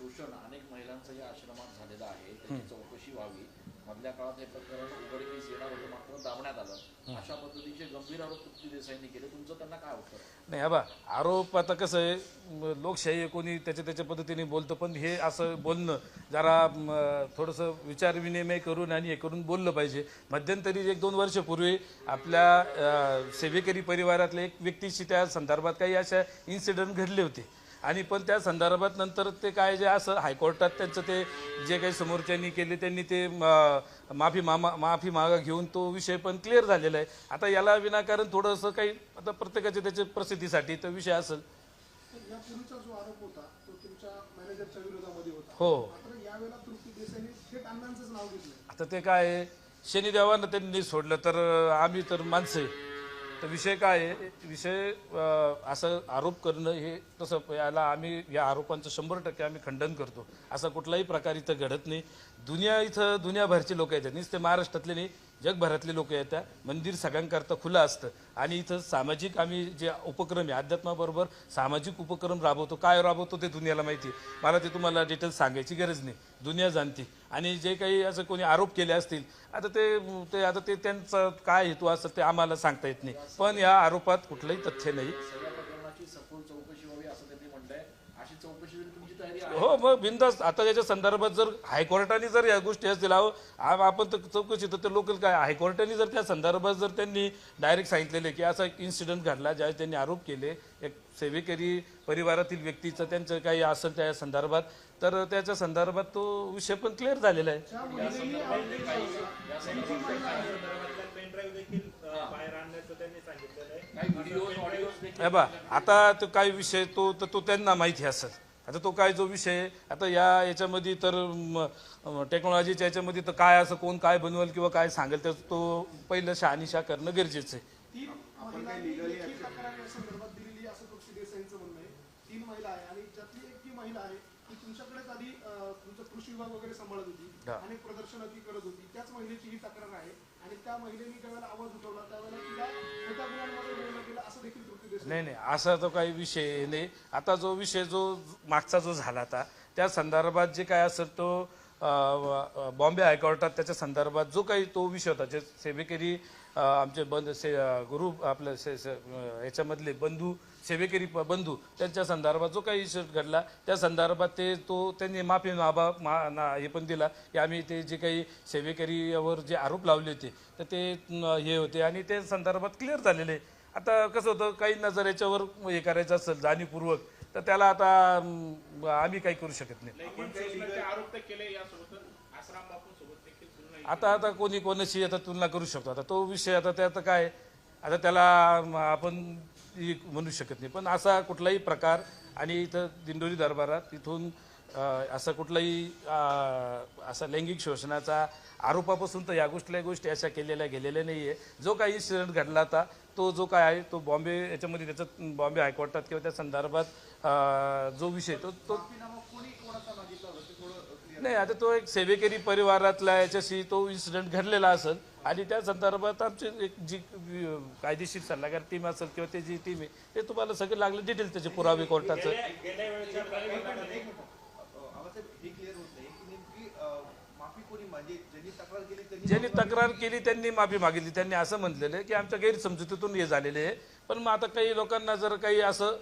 अनेक महिलांचं या आश्रमात झालेलं आहे. त्याची चौकशी व्हावी. मधल्या काळात हे प्रकरण उघडकीस येणार होतं मात्र दाबण्यात आलं. अशा पद्धतीचे गंभीर आरोप तृप्ती देसाईंनी केले. तुमचं त्यांना काय उत्तर? नाही बा आरोप आता कसं आहे लोकशाही कोणी त्याच्या त्याच्या पद्धतीने बोलतं पण हे असं बोलणं जरा थोडंसं विचारविनिमय करून आणि हे करून बोललं पाहिजे. मध्यंतरी एक दोन वर्षापूर्वी आपल्या सेवेकरी परिवारातल्या एक व्यक्तीशी त्या संदर्भात काही अशा इन्सिडेंट घडले होते. आणि पण त्या संदर्भात नंतर ते काय जे असं हायकोर्टात त्यांचं ते जे काही समोरच्यांनी केले त्यांनी ते माफी मामा माफी मागा घेऊन तो विषय पण क्लिअर झालेला आहे. आता याला विनाकारण थोडंसं काही आता प्रत्येकाच्या त्याच्या प्रसिद्धीसाठी तो विषय असेल. हो. आता ते काय आहे, शनिदेवानं त्यांनी सोडलं तर आम्ही तर माणसं तर विषय काय आहे? विषय असं आरोप करणं हे तसं याला आम्ही या आरोपांचं शंभर टक्के आम्ही खंडन करतो. असा कुठलाही प्रकार इथं घडत नाही. दुनिया इथं दुनियाभरचे लोक येतात नुसते महाराष्ट्रातले नाही जगभरातले लोक येतात मंदिर सगळ्यांकरता खुलं असतं. आणि इथं सामाजिक आम्ही जे उपक्रम आहे अध्यात्माबरोबर सामाजिक उपक्रम राबवतो. काय राबवतो ते दुनियाला माहिती आहे. मला ते तुम्हाला डिटेल्स सांगायची गरज नाही. दुनिया जाणती. आणि जे काही असं कोणी आरोप केले असतील आता ते ते आता ते त्यांचा काय हेतू असं ते आम्हाला सांगता येत नाही. पण या आरोपात कुठलंही तथ्य नाही. सगळ्या प्रकरणाची सखोल चौकशी व्हावी असं त्यांनी म्हटलंय अशी चौकशी जरी तुमची तयारी आहे. हो मग बिंदास आता याच्या संदर्भात जर हायकोर्टाने जर या गोष्टी असतील अहो आ- आपण तर चौकशी तर ते लोकल काय हायकोर्टाने जर त्या संदर्भात जर त्यांनी डायरेक्ट सांगितलेले की असा एक इन्सिडेंट घडला ज्यावेळेस त्यांनी आरोप केले एक सेवेकरी परिवारातील व्यक्तीचं त्यांचं काही असेल त्या संदर्भात तर त्याच्या संदर्भात तो विषय पण क्लिअर झालेला ज्या देखील अ, बाहेर त्यांनी सांगितलेलं आहे. हे बा आता तो काय विषय तो तर तो त्यांना माहिती असेल. आता तो काय जो विषय आहे, आता या याच्यामध्ये तर टेक्नॉलॉजीच्या याच्यामध्ये तर काय असं कोण काय बनवल किंवा काय सांगेल तर तो पहिलं शहानिशा करणं गरजेचं आहे. आणि ज्यातली एक ती महिला आहे ती तुमच्याकडेच आधी अं, तुमचं कृषी विभाग वगैरे सांभाळत होती. अनेक प्रदर्शनं ती करत होती. त्याच महिलेची ही तक्रार आहे. आणि त्या महिलेने ज्यावेळेला आवाज उठवला त्यावेळेला तिला गुन्ह्यांमध्ये असं देखील नाही नाही असा तो काही विषय नाही. आता जो विषय जो मागचा जो झाला होता त्या संदर्भात जे काय असेल तो बॉम्बे हायकोर्टात त्याच्या संदर्भात जो काही तो विषय होता जे सेवेकरी आमचे बंद से गुरु आपलं से ह्याच्यामधले याच्यामधले बंधू सेवेकरी प- बंधू त्यांच्या संदर्भात जो काही विषय घडला त्या संदर्भात ते तो त्यांनी माफी माबा मा ना हे पण दिला की आम्ही ते जे काही सेवेकरीवर जे आरोप लावले होते तर ते हे होते आणि ते संदर्भात क्लिअर झालेले. आता कसं होतं काही नजर याच्यावर हे करायचं असेल जाणीवपूर्वक तर त्याला आता आम्ही काही करू शकत नाही. आता आता कोणी कोणाशी आता तुलना करू शकतो. आता तो विषय आता त्यात काय? आता त्याला आपण म्हणू शकत नाही. पण असा कुठलाही प्रकार आणि इथं दिंडोरी दरबारात तिथून असा कुठलाही असा लैंगिक शोषणाचा आरोपापासून तर या गोष्टीला गोष्टी अशा केलेल्या गेलेल्या नाही आहे जो काही इन्सिडेंट घडला होता तो जो काय आहे तो बॉम्बे याच्यामध्ये त्याच्यात बॉम्बे हायकोर्टात किंवा त्या संदर्भात जो विषय तो तो नाही आता तो एक सेवेकरी परिवारातला याच्याशी तो इन्सिडेंट घडलेला असेल. आणि त्या संदर्भात आमची एक जी कायदेशीर सल्लागार टीम असेल किंवा ते जी टीम आहे ते तुम्हाला सगळे लागले डिटेल त्याचे पुरावे कोर्टाचं. ज्यांनी तक्रार केली त्यांनी ज्यांनी तक्रार केली त्यांनी माफी मागितली. त्यांनी असं म्हटलेलं आहे की आमच्या गैरसमजुतीतून हे झालेले आहे. पण मग आता काही लोकांना जर काही असं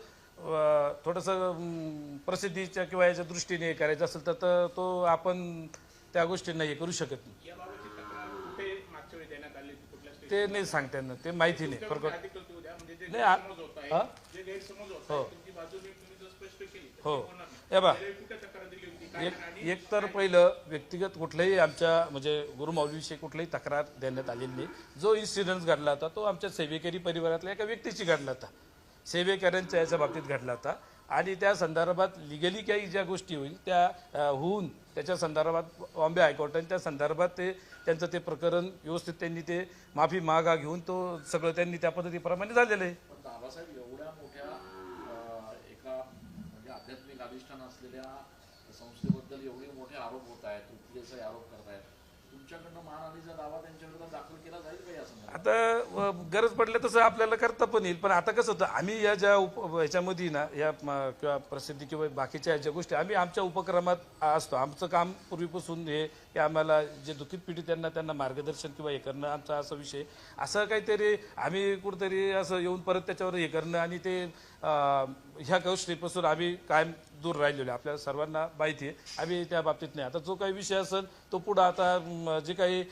थोडंसं प्रसिद्धीच्या किंवा याच्या दृष्टीने हे करायचं असेल तर तर तो आपण त्या गोष्टींना हे करू शकत नाही. ते नाही सांगता येणार ते माहिती नाही. फरक म्हणजे नाही, हा? हो. हे. बा. एक तर पहिलं व्यक्तिगत कुठल्याही आमच्या म्हणजे गुरुमाऊलीविषयी कुठलीही तक्रार देण्यात आलेली नाही. जो इन्सिडेंट घडला होता तो आमच्या सेवेकरी परिवारातल्या एका व्यक्तीची घडला होता. सेवेकऱ्यांच्या याच्या बाबतीत घडला होता. आणि त्या संदर्भात लिगली काही ज्या गोष्टी होईल त्या होऊन त्याच्या संदर्भात बॉम्बे हायकोर्टाने त्या संदर्भात ते त्यांचं ते प्रकरण व्यवस्थित त्यांनी ते माफी मागा घेऊन तो सगळं त्यांनी त्या पद्धतीप्रमाणे झालेलं आहे. म्हणजे आध्यात्मिक अधिष्ठान असलेल्या संस्थेबद्दल एवढे मोठे आरोप होत आहेत आरोप करतायत. तुमच्याकडनं दावा दाखल केला जाईल आता गरज पडल्या तसं आपल्याला करता पण येईल पण आता कसं होतं आम्ही या ज्या उप ह्याच्यामध्ये ना या म, किंवा प्रसिद्धी किंवा बाकीच्या ज्या गोष्टी आम्ही आमच्या उपक्रमात असतो. आमचं काम पूर्वीपासून हे की आम्हाला जे दुःखित पिढी त्यांना त्यांना मार्गदर्शन किंवा हे करणं आमचा असा विषय. असं काहीतरी आम्ही कुठंतरी असं येऊन परत त्याच्यावर हे करणं आणि ते ह्या गोष्टीपासून आम्ही कायम दूर राहिलेलो. आहे आपल्याला सर्वांना माहिती आहे. आम्ही त्या बाबतीत नाही. आता जो काही विषय असेल तो पुढं आता जे काही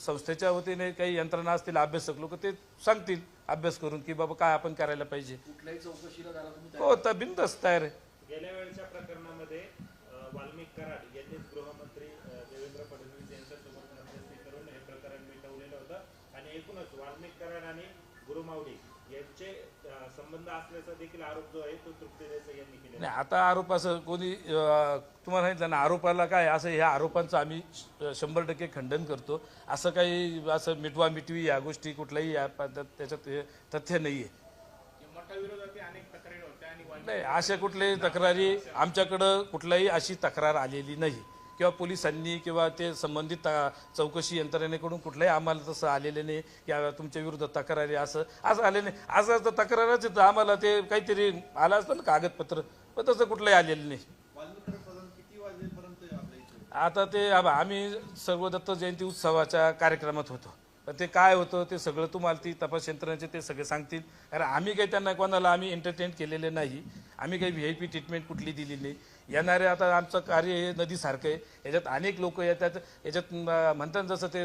संस्थेच्या वतीने काही यंत्रणा असतील अभ्यासक लोक ते सांगतील अभ्यास करून की बाबा काय आपण करायला पाहिजे. कुठल्याही चौकशीला हो तर बिंदच तयार आहे. गेल्या वेळच्या प्रकरणामध्ये अ, वाल्मिक कराड यांनीच गृहमंत्री अ, देवेंद्र फडणवीस यांच्यासोबत मध्यस्थी करून हे प्रकरण मिटवलेलं होतं. आणि एकूणच वाल्मिक कराड आणि गुरुमावडी यांचे अ, संबंध असल्याचा देखील आरोप जो आहे तो तृप्ती देसाई यांनी केलेला नाही आता आरोप असं कोणी तुम्हाला सांगितलं ना आरोपाला काय असं ह्या आरोपांचं आम्ही श- शंभर टक्के खंडन करतो. असं काही असं मिटवा मिटवी या गोष्टी कुठल्याही या त्याच्यात हे तथ्य नाही आहे मठाविरोधात अनेक तक्रारी होत्या आणि वाल्मिक नाही अशा कुठल्याही तक्रारी आमच्याकडं कुठल्याही अशी तक्रार आलेली नाही. किंवा पोलिसांनी किंवा ते संबंधित चौकशी यंत्रणेकडून कुठलंही आम्हाला तसं आलेलं नाही की तुमच्या विरुद्ध तक्रारी असं असं आले नाही. असं तर तक्रारच येतं. आम्हाला ते काहीतरी आलं असतं ना कागदपत्र पण तसं कुठलंही आलेलं नाही. आता ते आम्ही सर्व दत्त जयंती उत्सवाच्या कार्यक्रमात होतो. पण ते काय होतं ते सगळं तुम्हाला ती तपास यंत्रणाचे ते सगळे सांगतील. कारण आम्ही काही त्यांना कोणाला आम्ही एंटरटेन केलेले नाही. आम्ही काही व्ही आय पी ट्रीटमेंट कुठली दिली नाही. येणारे आता आमचं कार्य हे नदीसारखं आहे. याच्यात अनेक लोक येतात. याच्यात म्हणतात जसं ते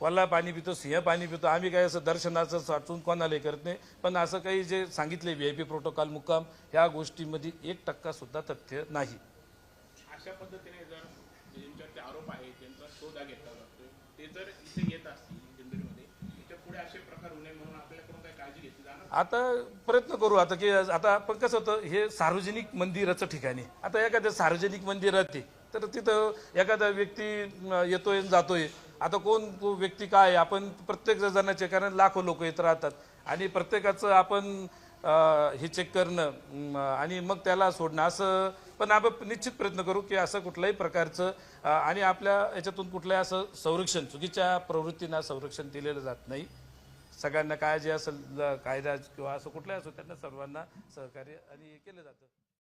वल्ला पाणी पितो सिंह पाणी पितो. आम्ही काही असं दर्शनाचं साचून कोणालाही करत नाही. पण असं काही जे सांगितले व्ही आय पी प्रोटोकॉल मुक्काम ह्या गोष्टीमध्ये एक टक्का सुद्धा तथ्य नाही. अशा पद्धतीने जर ज्यांच्यावरती आरोप आहे त्यांचा शोधा घेतला जातो ते जर इथे येत असतील आता प्रयत्न करू. आता की आता पण कसं होतं हे सार्वजनिक मंदिराचं ठिकाणी आता एखाद्या सार्वजनिक मंदिरात राहते तर तिथं एखादा व्यक्ती येतोय जातोय. आता कोण तो व्यक्ती काय आहे? आपण प्रत्येक जणाचे कारण लाखो लोक येत राहतात. आणि प्रत्येकाचं आपण हे चेक करणं आणि मग त्याला सोडणं असं पण आपण निश्चित प्रयत्न करू की असं कुठल्याही प्रकारचं आणि आपल्या याच्यातून कुठलंही असं संरक्षण चुकीच्या प्रवृत्तींना संरक्षण दिलेलं जात नाही. सगळ्यांना काय जे असेल ल- कायदा किंवा असं कुठलंही असो त्यांना सर्वांना सहकार्य आणि हे केलं जातं.